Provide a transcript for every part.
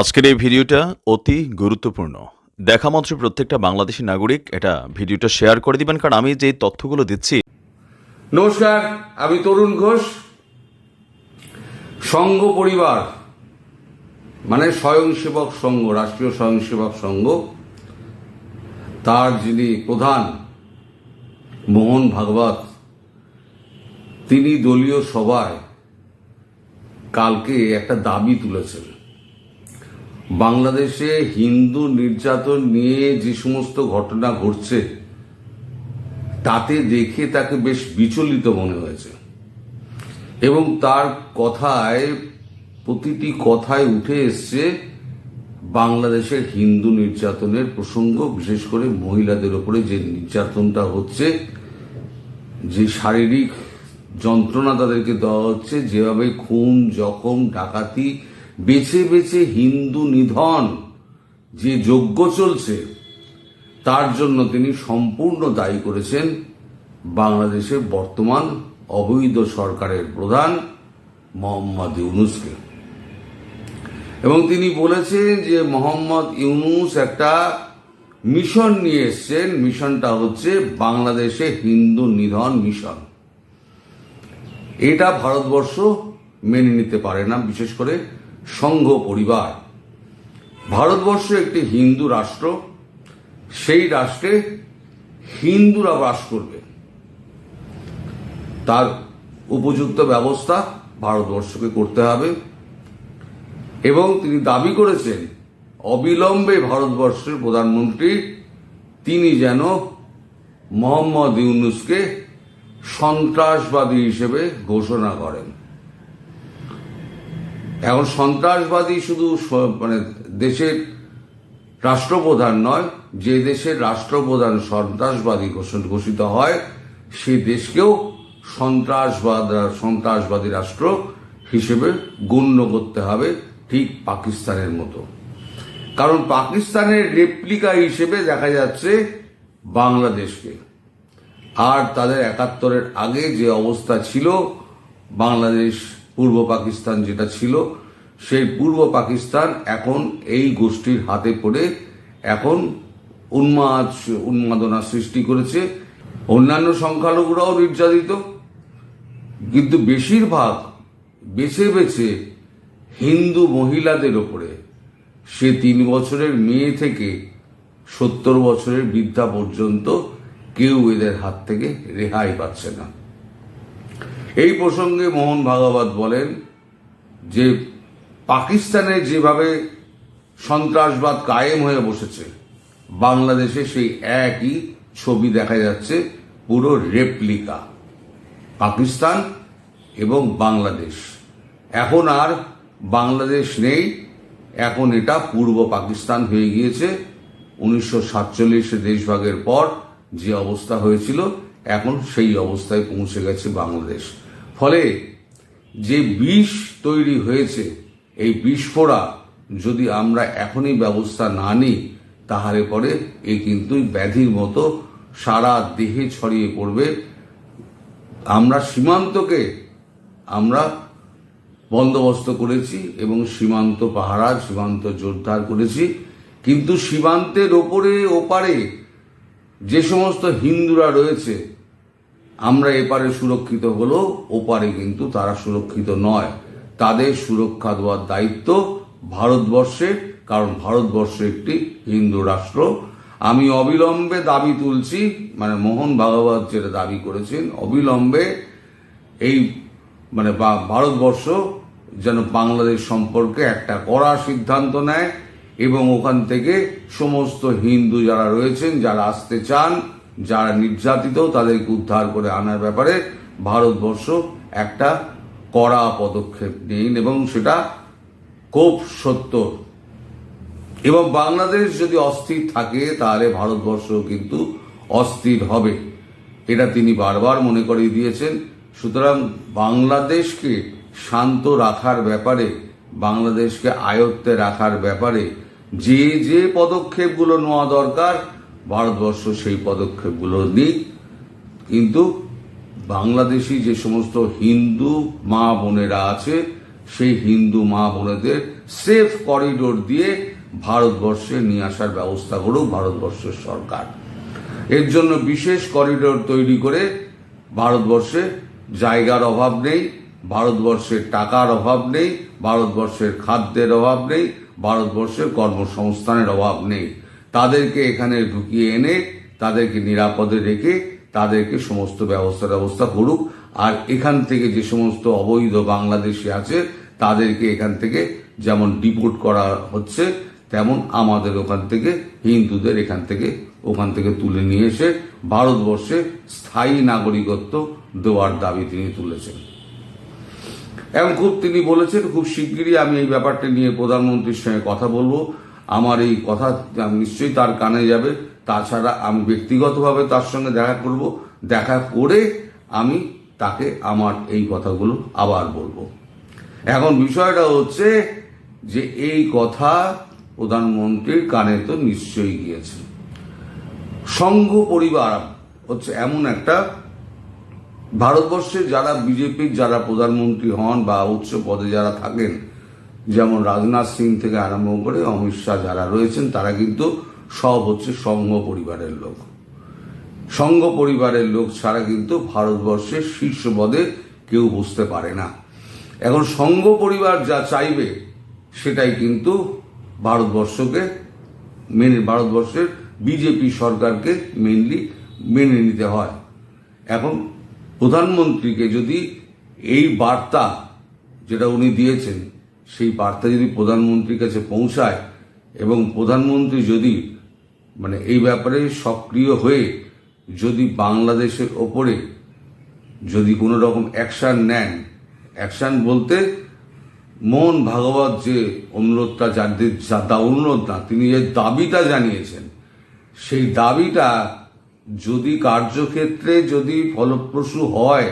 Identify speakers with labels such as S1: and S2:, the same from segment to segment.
S1: আজকের এই ভিডিওটা অতি গুরুত্বপূর্ণ। দেখা মাত্র প্রত্যেকটা বাংলাদেশি নাগরিক এটা ভিডিওটা শেয়ার করে দিবেন, কারণ আমি যে তথ্যগুলো দিচ্ছি।
S2: নমস্কার, আমি তরুণ ঘোষ। সংঘ পরিবার মানে স্বয়ংসেবক সংঘ, রাষ্ট্রীয় স্বয়ংসেবক সংঘ, তার যিনি প্রধান মোহন ভাগবত, তিনি দলীয় সভায় কালকে একটা দাবি তুলেছেন। বাংলাদেশে হিন্দু নির্যাতন নিয়ে যে সমস্ত ঘটনা ঘটছে, তাতে দেখে তাকে বেশ বিচলিত মনে হয়েছে। এবং তার কথায়, প্রতিটি কথায় উঠে এসছে বাংলাদেশের হিন্দু নির্যাতনের প্রসঙ্গ, বিশেষ করে মহিলাদের ওপরে যে নির্যাতনটা হচ্ছে, যে শারীরিক যন্ত্রণা তাদেরকে দেওয়া হচ্ছে, যেভাবে খুন, জখম, ডাকাতি বেছে বেছে হিন্দু নিধন যে যজ্ঞ চলছে, তার জন্য তিনি সম্পূর্ণ দায়ী করেছেন বাংলাদেশের বর্তমান অবৈধ সরকারের প্রধান মোহাম্মদ ইউনুসকে। এবং তিনি বলেছেন যে মোহাম্মদ ইউনুস একটা মিশন নিয়ে এসছেন, মিশনটা হচ্ছে বাংলাদেশে হিন্দু নিধন মিশন। এটা ভারতবর্ষ মেনে নিতে পারে না, বিশেষ করে সংঘ পরিবার। ভারতবর্ষ একটি হিন্দু রাষ্ট্র, সেই রাষ্ট্রে হিন্দুরা বাস করবে। তার উপযুক্ত ব্যবস্থা ভারতবর্ষকে করতে হবে এবং তিনি দাবি করেছেন, অবিলম্বে ভারতবর্ষের প্রধানমন্ত্রী, তিনি যেন মোহাম্মদ ইউনুসকে সন্ত্রাসবাদী হিসেবে ঘোষণা করেন। এখন সন্ত্রাসবাদী শুধু মানে দেশের রাষ্ট্রপ্রধান নয়, যে দেশের রাষ্ট্রপ্রধান সন্ত্রাসবাদী ঘোষিত হয়, সে দেশকেও সন্ত্রাসবাদ, সন্ত্রাসবাদী রাষ্ট্র হিসেবে গণ্য করতে হবে ঠিক পাকিস্তানের মতো। কারণ পাকিস্তানের রেপ্লিকা হিসেবে দেখা যাচ্ছে বাংলাদেশকে। আর তাদের একাত্তরের আগে যে অবস্থা ছিল, বাংলাদেশ পূর্ব পাকিস্তান যেটা ছিল, সেই পূর্ব পাকিস্তান এখন এই গোষ্ঠীর হাতে পড়ে এখন উন্মাদ, উন্মাদনা সৃষ্টি করেছে। অন্যান্য সংখ্যালঘুরাও নির্যাতিত। কিন্তু বেশিরভাগ, বেছে বেছে হিন্দু মহিলাদের ওপরে সে তিন বছরের মেয়ে থেকে সত্তর বছরের বৃদ্ধা পর্যন্ত কেউ এদের হাত থেকে রেহাই পাচ্ছে না। এই প্রসঙ্গে মোহন ভাগবত বলেন যে পাকিস্তানে যেভাবে সন্ত্রাসবাদ কায়েম হয়ে বসেছে, বাংলাদেশে সেই একই ছবি দেখা যাচ্ছে, পুরো রেপ্লিকা। পাকিস্তান এবং বাংলাদেশ। এখন আর বাংলাদেশ নেই, এখন এটা পূর্ব পাকিস্তান হয়ে গিয়েছে। উনিশশো সাতচল্লিশে দেশভাগের পর যে অবস্থা হয়েছিল, এখন সেই অবস্থায় পৌঁছে গেছে বাংলাদেশ। ফলে যে বিষ তৈরি হয়েছে, এই বিস্ফোরা যদি আমরা এখনই ব্যবস্থা না নিই, তাহলে পরে এ কিন্তু ব্যাধির মতো সারা দেহে ছড়িয়ে পড়বে। আমরা সীমান্তকে আমরা বন্দোবস্ত করেছি এবং সীমান্ত পাহারা, সীমান্ত জোরদার করেছি। কিন্তু সীমান্তের ওপরে, ওপারে যে সমস্ত হিন্দুরা রয়েছে আমরা এপারে সুরক্ষিত হলেও ওপারে কিন্তু তারা সুরক্ষিত নয়। তাদের সুরক্ষা দেওয়ার দায়িত্ব ভারতবর্ষের কারণ ভারতবর্ষ একটি হিন্দু রাষ্ট্র। আমি অবিলম্বে দাবি তুলছি মানে মোহন ভাগবত যেটা দাবি করেছেন, অবিলম্বে এই মানে ভারতবর্ষ যেন বাংলাদেশ সম্পর্কে একটা কড়া সিদ্ধান্ত নেয় এবং ওখান থেকে সমস্ত হিন্দু যারা রয়েছেন, যারা আসতে চান যারা নির্যাতিত তাদেরকে উদ্ধার করে আনার ব্যাপারে ভারতবর্ষ একটা কড়া পদক্ষেপ নিন এবং সেটা খুব সত্য। এবং বাংলাদেশ যদি অস্থির থাকে, তাহলে ভারতবর্ষ কিন্তু অস্থির হবে। এটা তিনি বারবার মনে করিয়ে দিয়েছেন। সুতরাং বাংলাদেশকে শান্ত রাখার ব্যাপারে, বাংলাদেশকে আয়ত্তে রাখার ব্যাপারে যে যে পদক্ষেপগুলো নেওয়া দরকার ভারতবর্ষ সেই পদক্ষেপগুলো নিক, কিন্তু বাংলাদেশি যে সমস্ত হিন্দু মা বোনেরা আছে, সেই হিন্দু মা বোনেদের সেফ করিডোর দিয়ে ভারতবর্ষে নিয়ে আসার ব্যবস্থা করুক ভারতবর্ষের সরকার। এর জন্য বিশেষ করিডোর তৈরি করে ভারতবর্ষে জায়গার অভাব নেই, ভারতবর্ষের টাকার অভাব নেই, ভারতবর্ষের খাদ্যের অভাব নেই, ভারতবর্ষের কর্মসংস্থানের অভাব নেই। তাদেরকে এখানে ঢুকিয়ে এনে তাদেরকে নিরাপদে রেখে তাদেরকে সমস্ত ব্যবস্থা ব্যবস্থা করুক। আর এখান থেকে যে সমস্ত অবৈধ বাংলাদেশি আছে, তাদেরকে এখান থেকে যেমন ডিপোর্ট করা হচ্ছে, তেমন আমাদের ওখান থেকে, হিন্দুদের এখান থেকে, ওখান থেকে তুলে নিয়ে এসে ভারতবর্ষে স্থায়ী নাগরিকত্ব দেওয়ার দাবি তিনি তুলেছেন। এবং খুব তিনি বলেছেন, খুব শিগগিরই আমি এই ব্যাপারটা নিয়ে প্রধানমন্ত্রীর সঙ্গে কথা বলব। আমার এই কথা নিশ্চয়ই তার কানে যাবে। তাছাড়া আমি ব্যক্তিগতভাবে তার সঙ্গে দেখা করব। দেখা করে আমি তাকে আমার এই কথাগুলো আবার বলব। এখন বিষয়টা হচ্ছে যে এই কথা প্রধানমন্ত্রীর কানে তো নিশ্চয়ই গিয়েছে। সংঘ পরিবার হচ্ছে এমন একটা ভারতবর্ষে যারা বিজেপির যারা প্রধানমন্ত্রী হন বা উচ্চ পদে যারা থাকেন যেমন রাজনাথ সিং থেকে আরম্ভ করে অমিত শাহ যারা রয়েছেন, তারা কিন্তু সব হচ্ছে সংঘ পরিবারের লোক। সংঘ পরিবারের লোক ছাড়া কিন্তু ভারতবর্ষের শীর্ষ পদে কেউ বুঝতে পারে না। এখন সংঘ পরিবার যা চাইবে, সেটাই কিন্তু ভারতবর্ষকে মেনে, ভারতবর্ষের বিজেপি সরকারকে মেনলি মেনে নিতে হয়। এখন প্রধানমন্ত্রীকে যদি এই বার্তা যেটা উনি দিয়েছেন সেই বার্তা যদি প্রধানমন্ত্রীর কাছে পৌঁছায় এবং প্রধানমন্ত্রী যদি মানে এই ব্যাপারে সক্রিয় হয়ে যদি বাংলাদেশের ওপরে যদি কোনো রকম অ্যাকশান নেন, অ্যাকশান বলতে মোহন ভাগবত যে অনুরোধটা যাদের যা অনুরোধ না, তিনি যে দাবিটা জানিয়েছেন, সেই দাবিটা যদি কার্যক্ষেত্রে যদি ফলপ্রসূ হয়,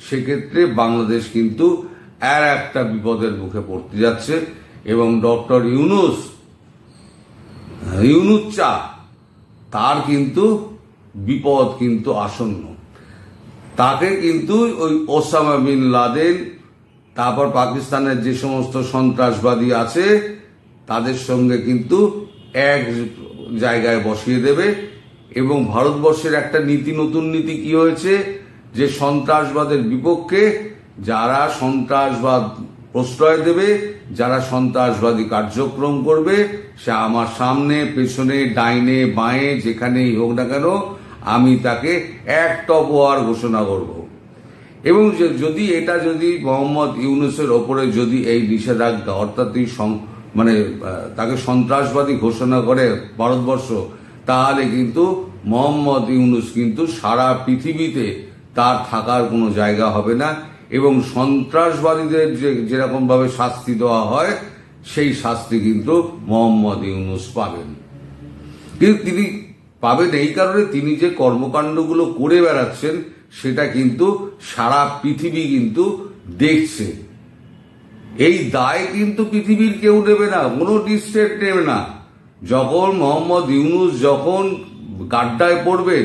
S2: সেক্ষেত্রে বাংলাদেশ কিন্তু আর একটা বিপদের মুখে পড়তে যাচ্ছে এবং ডক্টর ইউনুস ইউনুচ্চা তার কিন্তু বিপদ কিন্তু আসন্ন। তাকে কিন্তু ওই ওসামা বিন লাদেন, তারপর পাকিস্তানের যে সমস্ত সন্ত্রাসবাদী আছে, তাদের সঙ্গে কিন্তু এক জায়গায় বসিয়ে দেবে। এবং ভারতবর্ষের একটা নীতি, নতুন নীতি কি হয়েছে? যে সন্ত্রাসবাদের বিপক্ষে যারা সন্ত্রাসবাদ প্রশ্রয় দেবে, যারা সন্ত্রাসবাদী কার্যক্রম করবে, সে আমার সামনে, পেছনে, ডাইনে, বাঁয়ে, যেখানেই হোক না কেন, আমি তাকে এক টপোয়ার ঘোষণা করব। এবং যদি এটা যদি মোহাম্মদ ইউনুসের ওপরে যদি এই নিষেধাজ্ঞা, অর্থাৎ মানে তাকে সন্ত্রাসবাদী ঘোষণা করে ভারতবর্ষ, তাহলে কিন্তু মোহাম্মদ ইউনুস কিন্তু সারা পৃথিবীতে তার থাকার কোনো জায়গা হবে না। এবং সন্ত্রাসবাদীদের যে যেরকম ভাবে শাস্তি দেওয়া হয়, সেই শাস্তি কিন্তু মোহাম্মদ ইউনুস পাবেন। কিন্তু তিনি পাবেন এই কারণে তিনি যে কর্মকাণ্ডগুলো করে বেড়াচ্ছেন, সেটা কিন্তু সারা পৃথিবী কিন্তু দেখছে। এই দায় কিন্তু পৃথিবীর কেউ নেবে না, কোনো ডিস্ট্রেট নেবে না। যখন মোহাম্মদ ইউনুস যখন গাড্ডায় পড়বে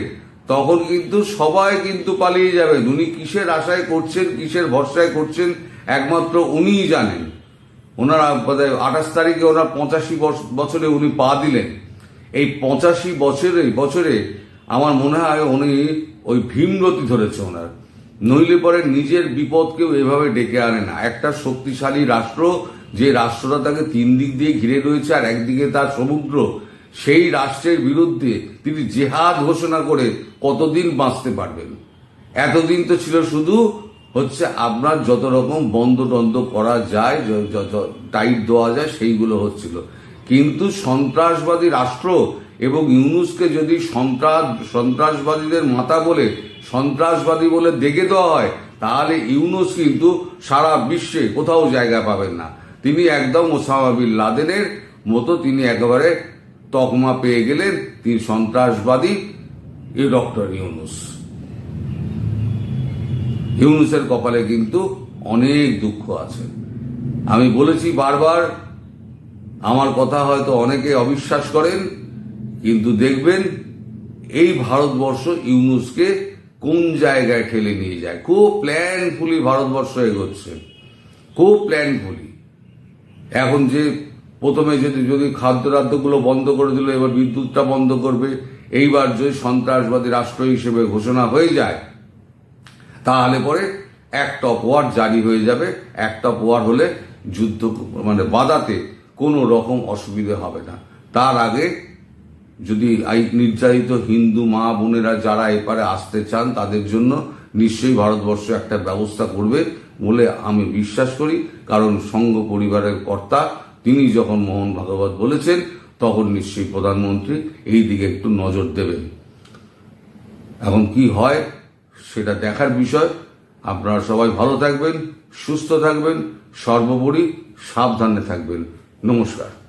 S2: তখন কিন্তু সবাই কিন্তু পালিয়ে যাবেন উনি কিসের আশায় করছেন, কিসের ভরসায় করছেন, একমাত্র উনিই জানেন। ওনারা আঠাশ তারিখে ওনার পঁচাশি বছ- বছরে উনি পা দিলেন। এই পঁচাশি বছরে বছরে আমার মনে হয় উনি ওই ভীমরতি ধরেছে ওনার। নইলে পরে নিজের বিপদকেও এভাবে ডেকে আনে না। একটা শক্তিশালী রাষ্ট্র, যে রাষ্ট্রটা তাকে তিন দিক দিয়ে ঘিরে রয়েছে আর একদিকে তার সমুদ্র সেই রাষ্ট্রের বিরুদ্ধে তিনি জেহাদ ঘোষণা করে কতদিন বাঁচতে পারবেন? এতদিন তো ছিল শুধু হচ্ছে আপনার যত রকম বন্ধ টন্ধ করা যায় যত টাইট দেওয়া যায়, সেইগুলো হচ্ছিল। কিন্তু সন্ত্রাসবাদী রাষ্ট্র এবং ইউনুসকে যদি সন্ত্রাস, সন্ত্রাসবাদীদের মাথা বলে, সন্ত্রাসবাদী বলে দেখে দেওয়া হয়, তাহলে ইউনুস কিন্তু সারা বিশ্বে কোথাও জায়গা পাবেন না। তিনি একদম ওসামা লাদেনের মতো তিনি একেবারে তকমা পেয়ে গেলেন তিনি সন্ত্রাসবাদী, এ ডক্টর ইউনুস। ইউনুসের কপালে কিন্তু অনেক দুঃখ আছে। আমি বলেছি বারবার, আমার কথা হয়তো অনেকে অবিশ্বাস করেন, কিন্তু দেখবেন এই ভারতবর্ষ ইউনুসকে কোন জায়গায় ঠেলে নিয়ে যায়? খুব প্ল্যানফুলি ভারতবর্ষ এগোচ্ছে। খুব প্ল্যানফুলি। এখন যে প্রথমে যদি যদি খাদ্যরাদ্যগুলো বন্ধ করে দিল, এবার বিদ্যুৎটা বন্ধ করবে। এইবার যদি সন্ত্রাসবাদী রাষ্ট্র হিসেবে ঘোষণা হয়ে যায়, তাহলে পরে এক টপ ওয়ার জারি হয়ে যাবে। এক টপ ওয়ার হলে যুদ্ধ মানে বাধাতে কোনো রকম অসুবিধে হবে না। তার আগে যদি নির্যাতিত হিন্দু মা বোনেরা যারা এপারে আসতে চান, তাদের জন্য নিশ্চয়ই ভারতবর্ষ একটা ব্যবস্থা করবে বলে আমি বিশ্বাস করি। কারণ সংঘ পরিবারের কর্তা তিনি যখন মোহন ভাগবত বলেছেন, তখন নিশ্চয়ই প্রধানমন্ত্রী এই দিকে একটু নজর দেবেন। এখন কি হয়, সেটা দেখার বিষয়। আপনারা সবাই ভালো থাকবেন, সুস্থ থাকবেন, সর্বোপরি সাবধানে থাকবেন। নমস্কার।